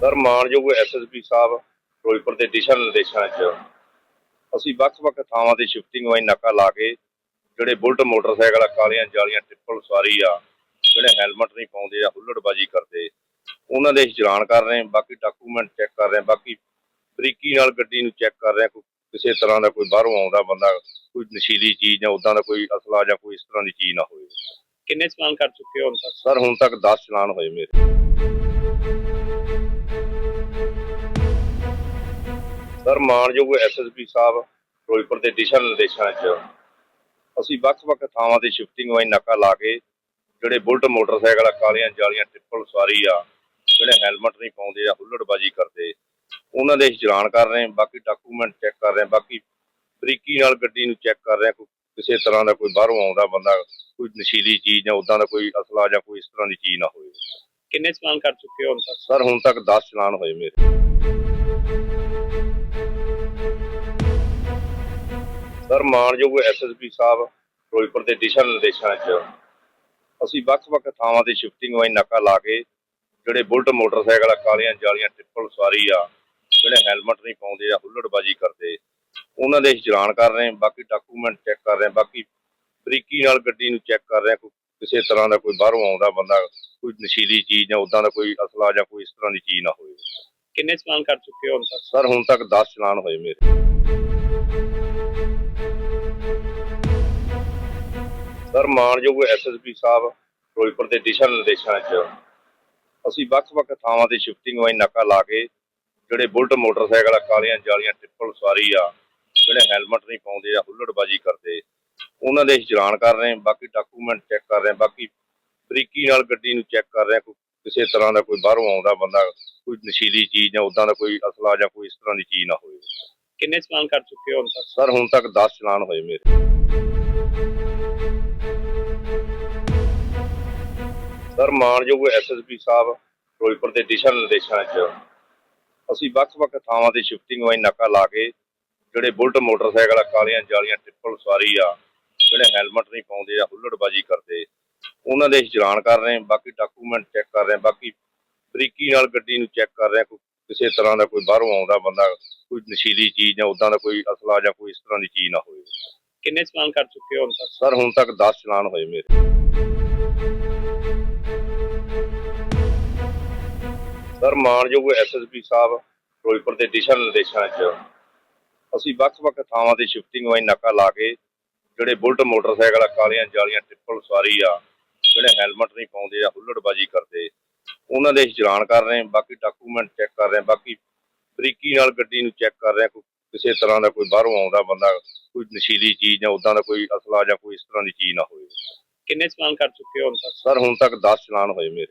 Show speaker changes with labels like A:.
A: Sir ਮਾਨਯੋਗ SSP Sahib Firozpur ਦੇ ਦਿਸ਼ਾ ਨਿਰਦੇਸ਼ਾਂ 'ਚ ਅਸੀਂ ਵੱਖ-ਵੱਖ ਥਾਵਾਂ ਤੇ ਸ਼ਿਫਟਿੰਗ ਵਾਈ ਨਾਕਾ ਲਾ ਕੇ ਜਿਹੜੇ ਬੁਲਟ ਮੋਟਰਸਾਈਕਲ ਆ ਕਾਲੀਆਂ ਜਾਲੀਆਂ ਟ੍ਰਿਪਲ ਸਵਾਰੀ ਆ ਜਿਹੜੇ ਹੈਲਮਟ ਨਹੀਂ ਪਾਉਂਦੇ ਆ ਹੁੱਲੜਬਾਜੀ ਕਰਦੇ ਉਹਨਾਂ ਦੇ ਚਲਾਨ ਕਰ ਰਹੇ ਬਾਕੀ ਡਾਕੂਮੈਂਟ ਚੈੱਕ ਕਰ ਰਹੇ ਬਾਕੀ ਬਰੀਕੀ ਨਾਲ ਗੱਡੀ ਨੂੰ ਚੈੱਕ ਕਰ ਰਹੇ ਕੋਈ ਕਿਸੇ ਤਰ੍ਹਾਂ ਦਾ ਕੋਈ ਬਾਹਰੋਂ ਆਉਂਦਾ ਬੰਦਾ ਕੋਈ ਨਸ਼ੀਲੀ ਚੀਜ਼ ਜਾਂ ਉਦਾਂ ਦਾ ਕੋਈ ਅਸਲਾ ਜਾਂ ਕੋਈ ਇਸ ਤਰ੍ਹਾਂ ਦੀ ਚੀਜ਼ ਨਾ ਹੋਵੇ।
B: ਕਿੰਨੇ ਚਲਾਨ ਕਰ ਚੁੱਕੇ ਹੋ ਹੁਣ ਤੱਕ?
A: ਸਰ ਹੁਣ ਤੱਕ 10 ਚਲਾਨ ਹੋਏ ਮੇਰੇ। ਸਰ ਮਾਨਯੋਗ ਐਸਐਸਪੀ ਸਾਹਿਬ ਫਿਰੋਜ਼ਪੁਰ ਦੇ ਦਿਸ਼ਾ ਨਿਰਦੇਸ਼ਾਂ 'ਚ ਅਸੀਂ ਵੱਖ-ਵੱਖ ਥਾਵਾਂ ਤੇ ਸ਼ਿਫਟਿੰਗ ਵਾਈ ਨਾਕਾ ਲਾ ਕੇ ਜਿਹੜੇ ਬੁਲਟ ਮੋਟਰਸਾਈਕਲ ਆ ਕਾਲੀਆਂ ਜਾਲੀਆਂ ਟ੍ਰਿਪਲ ਸਵਾਰੀ ਆ ਜਿਹੜੇ ਹੈਲਮਟ ਨਹੀਂ ਪਾਉਂਦੇ ਆ ਹੁੱਲੜਬਾਜੀ ਕਰਦੇ ਉਹਨਾਂ ਦੇ ਚਲਾਨ ਕਰ ਰਹੇ ਬਾਕੀ ਡਾਕੂਮੈਂਟ ਚੈੱਕ ਕਰ ਰਹੇ ਬਾਕੀ ਬਰੀਕੀ ਨਾਲ ਗੱਡੀ ਨੂੰ ਚੈੱਕ ਕਰ ਰਹੇ ਕੋਈ ਕਿਸੇ ਤਰ੍ਹਾਂ ਦਾ ਕੋਈ ਬਾਹਰੋਂ ਆਉਂਦਾ ਬੰਦਾ ਕੋਈ ਨਸ਼ੀਲੀ ਚੀਜ਼ ਜਾਂ ਉਦਾਂ ਦਾ ਕੋਈ ਅਸਲਾ ਜਾਂ ਕੋਈ ਇਸ ਤਰ੍ਹਾਂ ਦੀ ਚੀਜ਼ ਨਾ ਹੋਵੇ।
B: ਕਿੰਨੇ ਚਲਾਨ ਕਰ ਚੁੱਕੇ ਹੋ ਹੁਣ ਤੱਕ?
A: ਸਰ ਹੁਣ ਤੱਕ 10 ਚਲਾਨ ਹੋਏ ਮੇਰੇ। ਸਰ ਮਾਨਯੋਗ ਐਸਐਸਪੀ ਸਾਹਿਬ ਫਿਰੋਜ਼ਪੁਰ ਦੇ ਦਿਸ਼ਾ ਨਿਰਦੇਸ਼ਾਂ 'ਚ ਅਸੀਂ ਵੱਖ-ਵੱਖ ਥਾਵਾਂ ਤੇ ਸ਼ਿਫਟਿੰਗ ਵਾਈ ਨਾਕਾ ਲਾ ਕੇ ਜਿਹੜੇ ਬੁਲਟ ਮੋਟਰਸਾਈਕਲ ਆ ਕਾਲੀਆਂ ਜਾਲੀਆਂ ਟ੍ਰਿਪਲ ਸਵਾਰੀ ਆ ਜਿਹੜੇ ਹੈਲਮਟ ਨਹੀਂ ਪਾਉਂਦੇ ਆ ਹੁੱਲੜਬਾਜੀ ਕਰਦੇ ਉਹਨਾਂ ਦੇ ਚਲਾਨ ਕਰ ਰਹੇ ਬਾਕੀ ਡਾਕੂਮੈਂਟ ਚੈੱਕ ਕਰ ਰਹੇ ਬਾਕੀ ਬਰੀਕੀ ਨਾਲ ਗੱਡੀ ਨੂੰ ਚੈੱਕ ਕਰ ਰਹੇ ਕੋਈ ਕਿਸੇ ਤਰ੍ਹਾਂ ਦਾ ਕੋਈ ਬਾਹਰੋਂ ਆਉਂਦਾ ਬੰਦਾ ਕੋਈ ਨਸ਼ੀਲੀ ਚੀਜ਼ ਜਾਂ ਉਦਾਂ ਦਾ ਕੋਈ ਅਸਲਾ ਜਾਂ ਕੋਈ ਇਸ ਤਰ੍ਹਾਂ ਦੀ ਚੀਜ਼ ਨਾ ਹੋਵੇ।
B: ਕਿੰਨੇ ਚਲਾਨ ਕਰ ਚੁੱਕੇ ਹੋ ਹੁਣ ਤੱਕ?
A: ਸਰ ਹੁਣ ਤੱਕ 10 ਚਲਾਨ ਹੋਏ ਮੇਰੇ। ਸਰ ਮਾਨਯੋਗ ਐਸਐਸਪੀ ਸਾਹਿਬ ਫਿਰੋਜ਼ਪੁਰ ਦੇ ਦਿਸ਼ਾ ਨਿਰਦੇਸ਼ਾਂ 'ਚ ਅਸੀਂ ਵੱਖ-ਵੱਖ ਥਾਵਾਂ ਤੇ ਸ਼ਿਫਟਿੰਗ ਵਾਈ ਨਾਕਾ ਲਾ ਕੇ ਜਿਹੜੇ ਬੁਲਟ ਮੋਟਰਸਾਈਕਲ ਆ ਕਾਲੀਆਂ ਜਾਲੀਆਂ ਟ੍ਰਿਪਲ ਸਵਾਰੀ ਆ ਜਿਹੜੇ ਹੈਲਮਟ ਨਹੀਂ ਪਾਉਂਦੇ ਆ ਹੁੱਲੜਬਾਜੀ ਕਰਦੇ ਉਹਨਾਂ ਦੇ ਚਲਾਨ ਕਰ ਰਹੇ ਬਾਕੀ ਡਾਕੂਮੈਂਟ ਚੈੱਕ ਕਰ ਰਹੇ ਬਾਕੀ ਬਰੀਕੀ ਨਾਲ ਗੱਡੀ ਨੂੰ ਚੈੱਕ ਕਰ ਰਹੇ ਕੋਈ ਕਿਸੇ ਤਰ੍ਹਾਂ ਦਾ ਕੋਈ ਬਾਹਰੋਂ ਆਉਂਦਾ ਬੰਦਾ ਕੋਈ ਨਸ਼ੀਲੀ ਚੀਜ਼ ਜਾਂ ਉਦਾਂ ਦਾ ਕੋਈ ਅਸਲਾ ਜਾਂ ਕੋਈ ਇਸ ਤਰ੍ਹਾਂ ਦੀ ਚੀਜ਼ ਨਾ ਹੋਵੇ।
B: ਕਿੰਨੇ ਚਲਾਨ ਕਰ ਚੁੱਕੇ ਹੋ ਹੁਣ ਤੱਕ?
A: ਸਰ ਹੁਣ ਤੱਕ 10 ਚਲਾਨ ਹੋਏ ਮੇਰੇ। ਸਰ ਮਾਨਯੋਗ ਐਸਐਸਪੀ ਸਾਹਿਬ ਫਿਰੋਜ਼ਪੁਰ ਦੇ ਦਿਸ਼ਾ ਨਿਰਦੇਸ਼ਾਂ 'ਚ ਅਸੀਂ ਵੱਖ-ਵੱਖ ਥਾਵਾਂ ਤੇ ਸ਼ਿਫਟਿੰਗ ਵਾਈ ਨਾਕਾ ਲਾ ਕੇ ਜਿਹੜੇ ਬੁਲਟ ਮੋਟਰਸਾਈਕਲ ਆ ਕਾਲੀਆਂ ਜਾਲੀਆਂ ਟ੍ਰਿਪਲ ਸਵਾਰੀ ਆ ਜਿਹੜੇ ਹੈਲਮਟ ਨਹੀਂ ਪਾਉਂਦੇ ਆ ਹੁੱਲੜਬਾਜੀ ਕਰਦੇ ਉਹਨਾਂ ਦੇ ਚਲਾਨ ਕਰ ਰਹੇ ਬਾਕੀ ਡਾਕੂਮੈਂਟ ਚੈੱਕ ਕਰ ਰਹੇ ਬਾਕੀ ਬਰੀਕੀ ਨਾਲ ਗੱਡੀ ਨੂੰ ਚੈੱਕ ਕਰ ਰਹੇ ਕੋਈ ਕਿਸੇ ਤਰ੍ਹਾਂ ਦਾ ਕੋਈ ਬਾਹਰੋਂ ਆਉਂਦਾ ਬੰਦਾ ਕੋਈ ਨਸ਼ੀਲੀ ਚੀਜ਼ ਜਾਂ ਉਦਾਂ ਦਾ ਕੋਈ ਅਸਲਾ ਜਾਂ ਕੋਈ ਇਸ ਤਰ੍ਹਾਂ ਦੀ ਚੀਜ਼ ਨਾ ਹੋਵੇ।
B: ਕਿੰਨੇ ਚਲਾਨ ਕਰ ਚੁੱਕੇ ਹੋ ਹੁਣ ਤੱਕ?
A: ਸਰ ਹੁਣ ਤੱਕ 10 ਚਲਾਨ ਹੋਏ ਮੇਰੇ। ਸਰ ਮਾਨਯੋਗ ਐਸਐਸਪੀ ਸਾਹਿਬ ਫਿਰੋਜ਼ਪੁਰ ਦੇ ਦਿਸ਼ਾ ਨਿਰਦੇਸ਼ਾਂ 'ਚ ਅਸੀਂ ਵੱਖ-ਵੱਖ ਥਾਵਾਂ ਤੇ ਸ਼ਿਫਟਿੰਗ ਵਾਈ ਨਾਕਾ ਲਾ ਕੇ ਜਿਹੜੇ ਬੁਲਟ ਮੋਟਰਸਾਈਕਲ ਆ ਕਾਲੀਆਂ ਜਾਲੀਆਂ ਟ੍ਰਿਪਲ ਸਵਾਰੀ ਆ ਜਿਹੜੇ ਹੈਲਮਟ ਨਹੀਂ ਪਾਉਂਦੇ ਆ ਹੁੱਲੜਬਾਜੀ ਕਰਦੇ ਉਹਨਾਂ ਦੇ ਚਲਾਨ ਕਰ ਰਹੇ ਬਾਕੀ ਡਾਕੂਮੈਂਟ ਚੈੱਕ ਕਰ ਰਹੇ ਬਾਕੀ ਬਰੀਕੀ ਨਾਲ ਗੱਡੀ ਨੂੰ ਚੈੱਕ ਕਰ ਰਹੇ ਕੋਈ ਕਿਸੇ ਤਰ੍ਹਾਂ ਦਾ ਕੋਈ ਬਾਹਰੋਂ ਆਉਂਦਾ ਬੰਦਾ ਕੋਈ ਨਸ਼ੀਲੀ ਚੀਜ਼ ਜਾਂ ਉਦਾਂ ਦਾ ਕੋਈ ਅਸਲਾ ਜਾਂ ਕੋਈ ਇਸ ਤਰ੍ਹਾਂ ਦੀ ਚੀਜ਼ ਨਾ ਹੋਵੇ।
B: ਕਿੰਨੇ ਚਲਾਨ ਕਰ ਚੁੱਕੇ ਹੋ ਹੁਣ ਤੱਕ?
A: ਸਰ ਹੁਣ ਤੱਕ 10 ਚਲਾਨ ਹੋਏ ਮੇਰੇ।